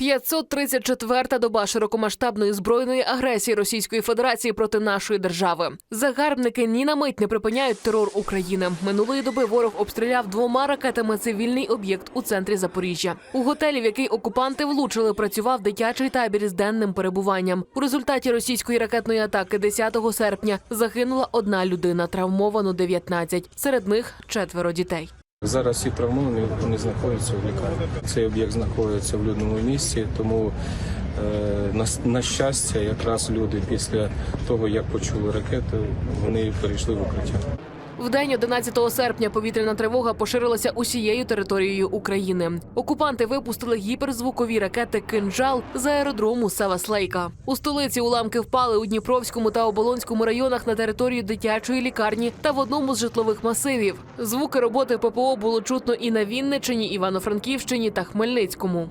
534-та доба широкомасштабної збройної агресії Російської Федерації проти нашої держави. Загарбники ні на мить не припиняють терор України. Минулої доби ворог обстріляв двома ракетами цивільний об'єкт у центрі Запоріжжя. У готелі, в який окупанти влучили, працював дитячий табір з денним перебуванням. У результаті російської ракетної атаки 10 серпня загинула одна людина, травмовано 19. Серед них четверо дітей. Зараз всі травмовані вони знаходяться в лікарні. Цей об'єкт знаходиться в людному місці, тому е, на, щастя, якраз люди після того, як почули ракети, вони перейшли в укриття. В день 11 серпня повітряна тривога поширилася усією територією України. Окупанти випустили гіперзвукові ракети «Кинжал» з аеродрому Саваслейка. У столиці уламки впали у Дніпровському та Оболонському районах на територію дитячої лікарні та в одному з житлових масивів. Звуки роботи ППО було чутно і на Вінниччині, Івано-Франківщині та Хмельницькому.